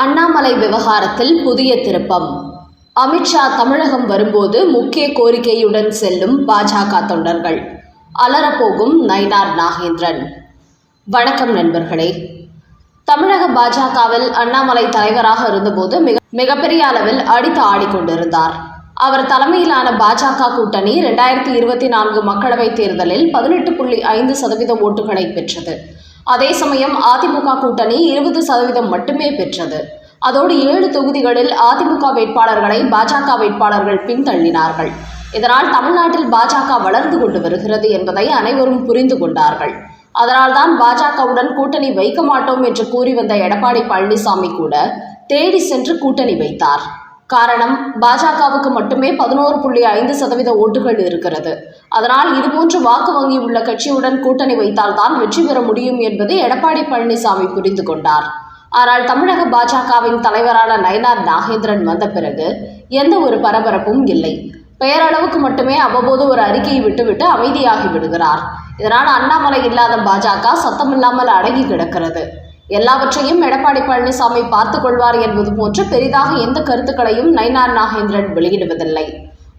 அண்ணாமலை விவகாரத்தில் புதிய திருப்பம். அமித்ஷா தமிழகம் வரும்போது முக்கிய கோரிக்கையுடன் செல்லும் பாஜக தொண்டர்கள். அலறப்போகும் நயினார் நாகேந்திரன். வணக்கம் நண்பர்களே. தமிழக பாஜகவில் அண்ணாமலை தலைவராக இருந்தபோது மிக மிகப்பெரிய அளவில் அடித்து ஆடிக்கொண்டிருந்தார். அவர் தலைமையிலான பாஜக கூட்டணி இரண்டாயிரத்தி இருபத்தி நான்கு மக்களவைத் தேர்தலில் பதினெட்டு புள்ளி ஐந்து சதவீத ஓட்டுகளை பெற்றது. அதே சமயம் அதிமுக கூட்டணி இருபது சதவீதம் மட்டுமே பெற்றது. அதோடு ஏழு தொகுதிகளில் அதிமுக வேட்பாளர்களை பாஜக வேட்பாளர்கள் பின்தள்ளினார்கள். இதனால் தமிழ்நாட்டில் பாஜக வளர்ந்து கொண்டு வருகிறது என்பதை அனைவரும் புரிந்து கொண்டார்கள். அதனால்தான் பாஜகவுடன் கூட்டணி வைக்க மாட்டோம் என்று கூறி வந்த எடப்பாடி பழனிசாமி கூட தேடி சென்று கூட்டணி வைத்தார். காரணம் பாஜகவுக்கு மட்டுமே பதினோரு புள்ளி ஐந்து சதவீத ஓட்டுகள் இருக்கிறது. அதனால் இதுபோன்று வாக்கு வங்கி உள்ள கட்சியுடன் கூட்டணி வைத்தால்தான் வெற்றி பெற முடியும் என்பது எடப்பாடி பழனிசாமி புரிந்து கொண்டார். ஆனால் தமிழக பாஜகவின் தலைவரான நயனார் நாகேந்திரன் வந்த பிறகு எந்த ஒரு பரபரப்பும் இல்லை. பெயரளவுக்கு மட்டுமே அவ்வப்போது ஒரு அறிக்கையை விட்டுவிட்டு அமைதியாகி விடுகிறார். இதனால் அண்ணாமலை இல்லாத பாஜக சத்தமில்லாமல் அடங்கி கிடக்கிறது. எல்லாவற்றையும் எடப்பாடி பழனிசாமி பார்த்துக் கொள்வார் என்பது போன்று பெரிதாக எந்த கருத்துக்களையும் நயினார் நாகேந்திரன் வெளியிடுவதில்லை.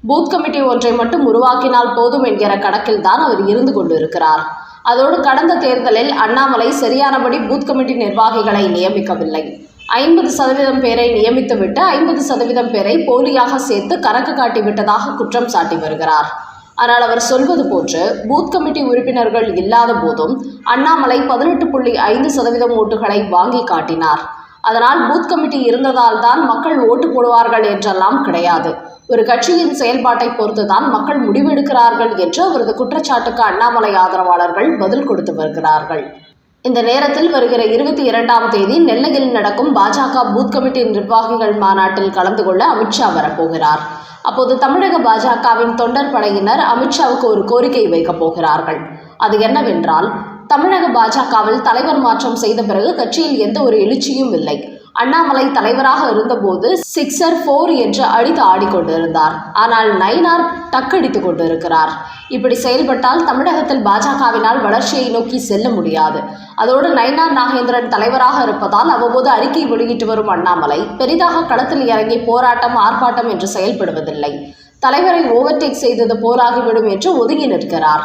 பூத் கமிட்டி ஒன்றை மட்டும் உருவாக்கினால் போதும் என்கிற கணக்கில் தான் அவர் இருந்து கொண்டிருக்கிறார். அதோடு கடந்த தேர்தலில் அண்ணாமலை சரியானபடி பூத் கமிட்டி நிர்வாகிகளை நியமிக்கவில்லை. ஐம்பது சதவீதம் பேரை நியமித்துவிட்டு ஐம்பது சதவீதம் பேரை போலியாக சேர்த்து கணக்கு காட்டிவிட்டதாக குற்றம் சாட்டி வருகிறார். ஆனால் அவர் சொல்வது போன்று பூத் கமிட்டி உறுப்பினர்கள் இல்லாத போதும் அண்ணாமலை பதினெட்டு புள்ளி ஐந்து சதவீதம் ஓட்டுகளை வாங்கி காட்டினார். அதனால் பூத் கமிட்டி இருந்ததால் தான் மக்கள் ஓட்டு போடுவார்கள் என்றெல்லாம் கிடையாது. ஒரு கட்சியின் செயல்பாட்டை பொறுத்துதான் மக்கள் முடிவெடுக்கிறார்கள் என்று அவரது குற்றச்சாட்டுக்கு அண்ணாமலை ஆதரவாளர்கள் பதில் கொடுத்து வருகிறார்கள். இந்த நேரத்தில் வருகிற இருபத்தி இரண்டாம் தேதி நெல்லையில் நடக்கும் பாஜக பூத் கமிட்டி நிர்வாகிகள் மாநாட்டில் கலந்து கொள்ள அமித்ஷா வரப்போகிறார். அப்போது தமிழக பாஜகவின் தொண்டர் படையினர் அமித்ஷாவுக்கு ஒரு கோரிக்கை வைக்கப் போகிறார்கள். அது என்னவென்றால் தமிழக பாஜகவில் தலைவர் மாற்றம் செய்த பிறகு கட்சியில் எந்த ஒரு எழுச்சியும் இல்லை. அண்ணாமலை தலைவராக இருந்தபோது சிக்ஸர் ஃபோர் என்று அடித்து ஆடிக்கொண்டிருந்தார். ஆனால் நைனார் டக்கடித்து கொண்டிருக்கிறார். இப்படி செயல்பட்டால் தமிழகத்தில் பாஜகவினால் வளர்ச்சியை நோக்கி செல்ல முடியாது. அதோடு நயினார் நாகேந்திரன் தலைவராக இருப்பதால் அவ்வப்போது அறிக்கை வெளியிட்டு வரும் அண்ணாமலை பெரிதாக களத்தில் இறங்கி போராட்டம் ஆர்ப்பாட்டம் என்று செயல்படுவதில்லை. தலைவரை ஓவர்டேக் செய்தது போராகிவிடும் என்று ஒதுங்கி நிற்கிறார்.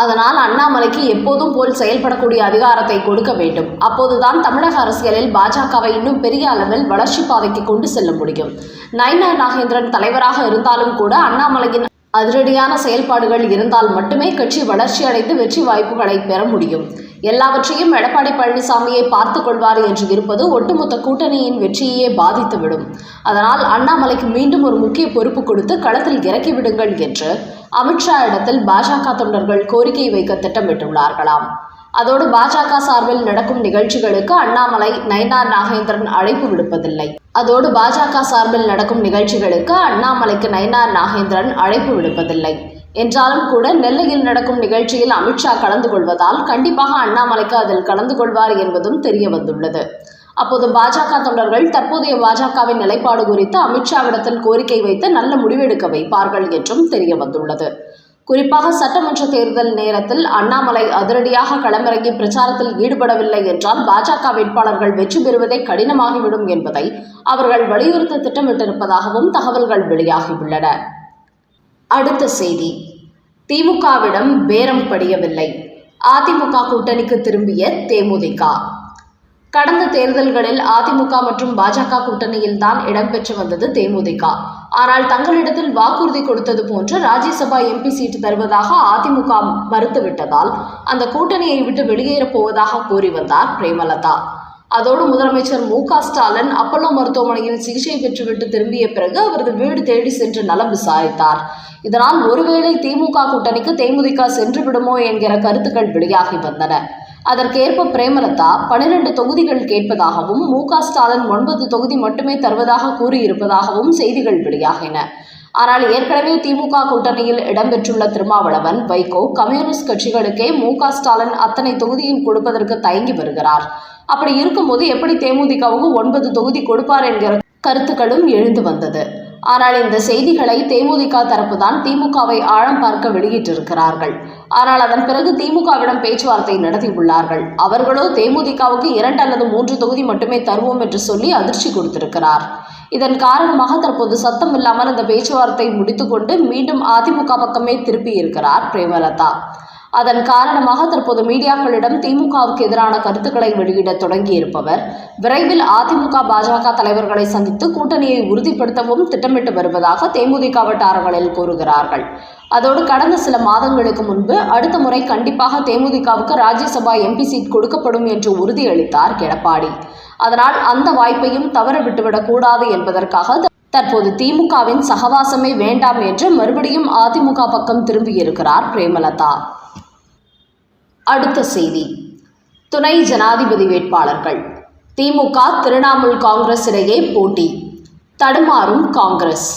அதனால் அண்ணாமலைக்கு எப்போதும் போல் செயல்படக்கூடிய அதிகாரத்தை கொடுக்க வேண்டும். அப்போதுதான் தமிழக அரசியலில் பாஜகவை இன்னும் பெரிய அளவில் வளர்ச்சி பாதைக்கு கொண்டு செல்ல முடியும். நயினார் நாகேந்திரன் தலைவராக இருந்தாலும் கூட அண்ணாமலையின் அதிரடியான செயல்பாடுகள் இருந்தால் மட்டுமே கட்சி வளர்ச்சி அடைந்து வெற்றி வாய்ப்புகளை பெற முடியும். எல்லாவற்றையும் எடப்பாடி பழனிசாமியை பார்த்து கொள்வார் என்று இருப்பது ஒட்டுமொத்த கூட்டணியின் வெற்றியையே பாதித்துவிடும். அதனால் அண்ணாமலைக்கு மீண்டும் ஒரு முக்கிய பொறுப்பு கொடுத்து களத்தில் இறக்கிவிடுங்கள் என்று அமித்ஷா இடத்தில் பாஜக தொண்டர்கள் கோரிக்கை வைக்க திட்டமிட்டுள்ளார்களாம். அதோடு பாஜக சார்பில் நடக்கும் நிகழ்ச்சிகளுக்கு அண்ணாமலை நயனார் நாகேந்திரன் அழைப்பு விடுப்பதில்லை. அதோடு பாஜக சார்பில் நடக்கும் நிகழ்ச்சிகளுக்கு அண்ணாமலைக்கு நயனார் நாகேந்திரன் அழைப்பு விடுப்பதில்லை. என்றாலும் கூட நெல்லையில் நடக்கும் நிகழ்ச்சியில் அமித்ஷா கலந்து கொள்வதால் கண்டிப்பாக அண்ணாமலைக்கு அதில் கலந்து கொள்வார் என்பதும் தெரிய வந்துள்ளது. அப்போது பாஜக தொண்டர்கள் தற்போதைய பாஜகவின் நிலைப்பாடு குறித்து அமித்ஷாவிடத்தில் கோரிக்கை வைத்து நல்ல முடிவெடுக்க வைப்பார்கள் என்றும் தெரிய வந்துள்ளது. குறிப்பாக சட்டமன்ற தேர்தல் நேரத்தில் அண்ணாமலை அதிரடியாக களமிறங்கி பிரச்சாரத்தில் ஈடுபடவில்லை என்றால் பாஜக வேட்பாளர்கள் வெற்றி பெறுவதே கடினமாகிவிடும் என்பதை அவர்கள் வலியுறுத்த திட்டமிட்டிருப்பதாகவும் தகவல்கள் வெளியாகியுள்ளன. அடுத்த செய்தி. திமுகவிடம் பேரம் படியவில்லை. அதிமுக கூட்டணிக்கு திரும்பிய தேமுதிக. கடந்த தேர்தல்களில் அதிமுக மற்றும் பாஜக கூட்டணியில் தான் இடம்பெற்று வந்தது தேமுதிக. ஆனால் தங்களிடத்தில் வாக்குறுதி கொடுத்தது போன்று ராஜ்யசபா எம்பி சீட்டு தருவதாக அதிமுக மறுத்துவிட்டதால் அந்த கூட்டணியை விட்டு வெளியேறப் போவதாக கூறி வந்தார் பிரேமலதா. அதோடு முதலமைச்சர் மு க ஸ்டாலின் அப்பல்லோ மருத்துவமனையில் சிகிச்சை பெற்றுவிட்டு திரும்பிய பிறகு அவரது வீடு தேடி சென்று நலம் விசாரித்தார். இதனால் ஒருவேளை திமுக கூட்டணிக்கு தேமுதிக சென்று விடுமோ என்கிற கருத்துக்கள் வெளியாகி வந்தன. அதற்கேற்ப பிரேமலதா பனிரெண்டு தொகுதிகள் கேட்பதாகவும் மு க ஸ்டாலின் ஒன்பது தொகுதி மட்டுமே தருவதாக கூறியிருப்பதாகவும் செய்திகள் வெளியாகின. ஆனால் ஏற்கனவே திமுக கூட்டணியில் இடம்பெற்றுள்ள திருமாவளவன் வைகோ கம்யூனிஸ்ட் கட்சிகளுக்கே மு ஸ்டாலின் அத்தனை தொகுதியும் கொடுப்பதற்கு தயங்கி வருகிறார். அப்படி இருக்கும்போது எப்படி தேமுதிகவுக்கு ஒன்பது தொகுதி கொடுப்பார் என்கிற கருத்துக்களும் எழுந்து வந்தது. ஆனால் இந்த செய்திகளை தேமுதிக தரப்புதான் திமுகவை ஆழம் பார்க்க வெளியிட்டிருக்கிறார்கள். ஆனால் அதன் பிறகு திமுகவிடம் பேச்சுவார்த்தை நடத்தியுள்ளார்கள். அவர்களோ தேமுதிகவுக்கு இரண்டு அல்லது மூன்று தொகுதி மட்டுமே தருவோம் என்று சொல்லி அதிர்ச்சி கொடுத்திருக்கிறார். இதன் காரணமாக தற்போது சத்தம் இல்லாமல் அந்த பேச்சுவார்த்தை முடித்துக்கொண்டு மீண்டும் அதிமுக பக்கமே திருப்பி இருக்கிறார் பிரேமலதா. அதன் காரணமாக தற்போது மீடியாக்களிடம் திமுகவுக்கு எதிரான கருத்துக்களை வெளியிட தொடங்கியிருப்பவர். விரைவில் அதிமுக பாஜக தலைவர்களை சந்தித்து கூட்டணியை உறுதிப்படுத்தவும் திட்டமிட்டு வருவதாக தேமுதிக வட்டாரங்களில் கூறுகிறார்கள். அதோடு கடந்த சில மாதங்களுக்கு முன்பு அடுத்த முறை கண்டிப்பாக தேமுதிகவுக்கு ராஜ்யசபா எம்பி சீட் கொடுக்கப்படும் என்று உறுதியளித்தார் எடப்பாடி. அதனால் அந்த வாய்ப்பையும் தவற விட்டுவிடக் கூடாது என்பதற்காக தற்போது திமுகவின் சகவாசமே வேண்டாம் என்று மறுபடியும் அதிமுக பக்கம் திரும்பியிருக்கிறார் பிரேமலதா. அடுத்த செய்தி. துணை ஜனாதிபதி வேட்பாளர்கள். திமுக திரிணாமுல் காங்கிரஸ் இடையே போட்டி. தடுமாறும் காங்கிரஸ்.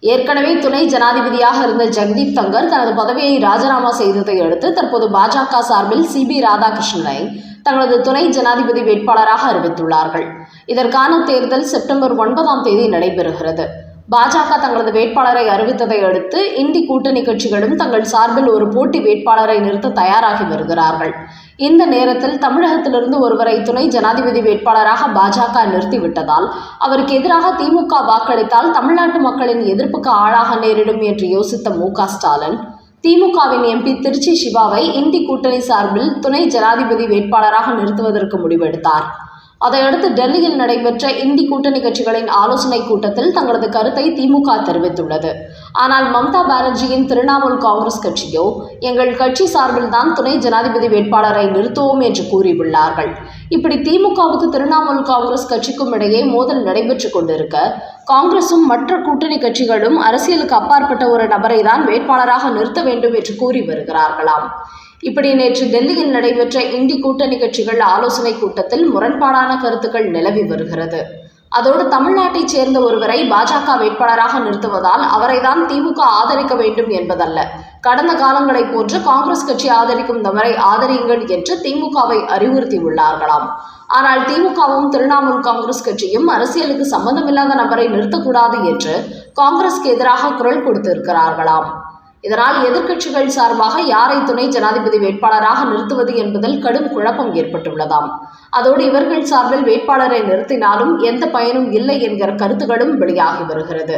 ஏற்கனவே துணை ஜனாதிபதியாக இருந்த ஜெகதீப் தங்கர் தனது பதவியை ராஜினாமா செய்ததை அடுத்து தற்போது பாஜக சார்பில் சிபி ராதாகிருஷ்ணனை தங்களது துணை ஜனாதிபதி வேட்பாளராக அறிவித்துள்ளார்கள். இதற்கான தேர்தல் செப்டம்பர் ஒன்பதாம் தேதி நடைபெறுகிறது. பாஜக தங்களது வேட்பாளரை அறிவித்ததை அடுத்து இந்தி கூட்டணி கட்சிகளும் தங்கள் சார்பில் ஒரு போட்டி வேட்பாளரை நிறுத்த தயாராகி வருகிறார்கள். இந்த நேரத்தில் தமிழகத்திலிருந்து ஒருவரை துணை ஜனாதிபதி வேட்பாளராக பாஜக நிறுத்திவிட்டதால் அவருக்கு எதிராக திமுக வாக்களித்தால் தமிழ்நாட்டு மக்களின் எதிர்ப்புக்கு ஆளாக நேரிடும் என்று யோசித்த மு ஸ்டாலின் திமுகவின் எம்பி திருச்சி சிவாவை இந்தி கூட்டணி சார்பில் துணை ஜனாதிபதி வேட்பாளராக நிறுத்துவதற்கு முடிவெடுத்தார். அதையடுத்து டெல்லியில் நடைபெற்ற இந்தி கூட்டணி கட்சிகளின் ஆலோசனைக் கூட்டத்தில் தங்களது கருத்தை திமுக தெரிவித்துள்ளது. ஆனால் மம்தா பானர்ஜியின் திரிணாமுல் காங்கிரஸ் கட்சியோ எங்கள் கட்சி சார்பில்தான் துணை ஜனாதிபதி வேட்பாளரை நிறுத்துவோம் என்று கூறியுள்ளார்கள். இப்படி திமுகவுக்கு திரிணாமுல் காங்கிரஸ் கட்சிக்கும் இடையே மோதல் நடைபெற்றுக் கொண்டிருக்க காங்கிரசும் மற்ற கூட்டணி கட்சிகளும் அரசியலுக்கு அப்பாற்பட்ட ஒரு நபரை தான் வேட்பாளராக நிறுத்த வேண்டும் என்று கூறி வருகிறார்களாம். இப்படி நேற்று டெல்லியில் நடைபெற்ற இந்தி கூட்டணி கட்சிகள் ஆலோசனை கூட்டத்தில் முரண்பாடான கருத்துக்கள் நிலவி வருகிறது. அதோடு தமிழ்நாட்டைச் சேர்ந்த ஒருவரை பாஜக வேட்பாளராக நிறுத்துவதால் அவரைதான் திமுக ஆதரிக்க வேண்டும் என்பதல்ல. கடந்த காலங்களைப் போன்று காங்கிரஸ் கட்சி ஆதரிக்கும் நபரை ஆதரியுங்கள் என்று திமுகவை அறிவுறுத்தியுள்ளார்களாம். ஆனால் திமுகவும் திரிணாமுல் காங்கிரஸ் கட்சியும் அரசியலுக்கு சம்பந்தமில்லாத நபரை நிறுத்தக்கூடாது என்று காங்கிரஸ்க்கு எதிராக குரல் கொடுத்திருக்கிறார்களாம். இதனால் எதிர்க்கட்சிகள் சார்பாக யாரை துணை ஜனாதிபதி வேட்பாளராக நிறுத்துவது என்பதில் கடும் குழப்பம் ஏற்பட்டுள்ளதாம். அதோடு இவர்கள் சார்பில் வேட்பாளரை நிறுத்தினாலும் எந்த பயனும் இல்லை என்கிற கருத்துகளும் வெளியாகி வருகிறது.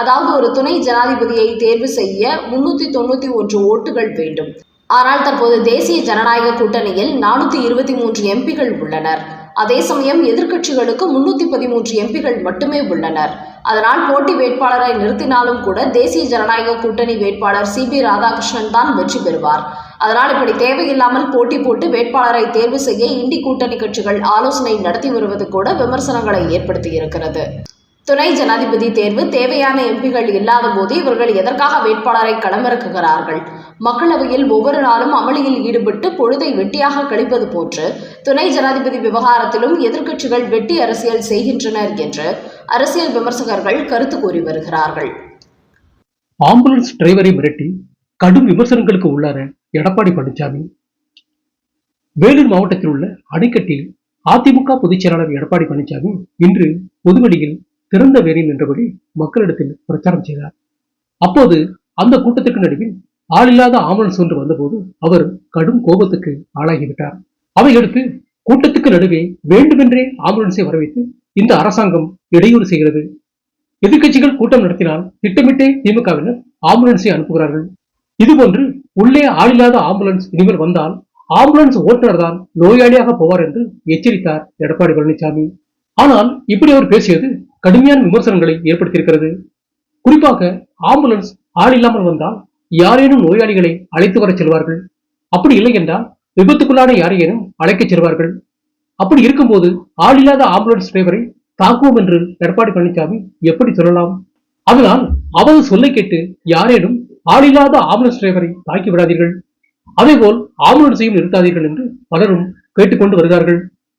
அதாவது ஒரு துணை ஜனாதிபதியை தேர்வு செய்ய முன்னூத்தி தொண்ணூத்தி ஒன்று ஓட்டுகள் வேண்டும். ஆனால் தற்போது தேசிய ஜனநாயக கூட்டணியில் நானூற்றி இருபத்தி மூன்று எம்பிகள் உள்ளனர். அதே சமயம் எதிர்க்கட்சிகளுக்கு முன்னூற்றி பதிமூன்று எம்பிகள் மட்டுமே உள்ளனர். அதனால் போட்டி வேட்பாளரை நிறுத்தினாலும் கூட தேசிய ஜனநாயக கூட்டணி வேட்பாளர் சி பி ராதாகிருஷ்ணன் தான் வெற்றி பெறுவார். அதனால் இப்படி தேவையில்லாமல் போட்டி போட்டு வேட்பாளரை தேர்வு செய்ய இண்டி கூட்டணி கட்சிகள் ஆலோசனை நடத்தி வருவது கூட விமர்சனங்களை ஏற்படுத்தியிருக்கிறது துணை ஜனாதிபதி தேர்வு தேவையான எம்பிகள் இல்லாத போது இவர்கள் எதற்காக வேட்பாளரை களமிறக்குகிறார்கள்? மக்களவையில் ஒவ்வொரு நாளும் அமளியில் ஈடுபட்டு பொழுதை வெட்டியாக கழிப்பது போன்று துணை ஜனாதிபதி விவகாரத்திலும் எதிர்க்கட்சிகள் வெட்டி அரசியல் செய்கின்றனர் என்று அரசியல் விமர்சகர்கள் கருத்து கூறி வருகிறார்கள். ஆம்புலன்ஸ் டிரைவரை மிரட்டி கடும் விமர்சனங்களுக்கு உள்ளார எடப்பாடி பழனிசாமி வேலூர் மாவட்டத்தில் உள்ள அணைக்கட்டில் அதிமுக பொதுச் செயலாளர் எடப்பாடி பழனிசாமி இன்று பொதுவெளியில் திறந்த வேரில் நின்றபடி மக்களிடத்தில் பிரச்சாரம் செய்தார். அப்போது அந்த கூட்டத்திற்கு நடுவில் ஆளில்லாத ஆம்புலன்ஸ் ஒன்று வந்தபோது அவர் கடும் கோபத்துக்கு ஆளாகிவிட்டார். அதையடுத்து கூட்டத்துக்கு நடுவே வேண்டுமென்றே ஆம்புலன்ஸை வரவைத்து இந்த அரசாங்கம் இடையூறு செய்கிறது. எதிர்க்கட்சிகள் கூட்டம் நடத்தினால் திட்டமிட்டே திமுகவினர் ஆம்புலன்ஸை அனுப்புகிறார்கள். இதுபோன்று உள்ளே ஆளில்லாத ஆம்புலன்ஸ் இனிமேல் வந்தால் ஆம்புலன்ஸ் ஓட்டுநர் தான் நோயாளியாக போவார் என்று எச்சரித்தார் எடப்பாடி பழனிசாமி. ஆனால் இப்படி அவர் பேசியது கடுமையான விமர்சனங்களை ஏற்படுத்தியிருக்கிறது. குறிப்பாக ஆம்புலன்ஸ் ஆள் இல்லாமல் வந்தால் யாரேனும் நோயாளிகளை அழைத்து வரச் செல்வார்கள். அப்படி இல்லை என்றால் விபத்துக்குள்ளான யாரையேனும் அழைக்கச் செல்வார்கள். அப்படி இருக்கும்போது ஆள் இல்லாத ஆம்புலன்ஸ் டிரைவரை தாக்குவோம் என்று எடப்பாடி பழனிசாமி எப்படி சொல்லலாம்? அதனால் அவரது சொல்லை கேட்டு யாரேனும் ஆளில்லாத ஆம்புலன்ஸ் டிரைவரை தாக்கி விடாதீர்கள் அதேபோல் ஆம்புலன்ஸையும் நிறுத்தாதீர்கள் என்று பலரும் கேட்டுக்கொண்டு வருகிறார்கள்.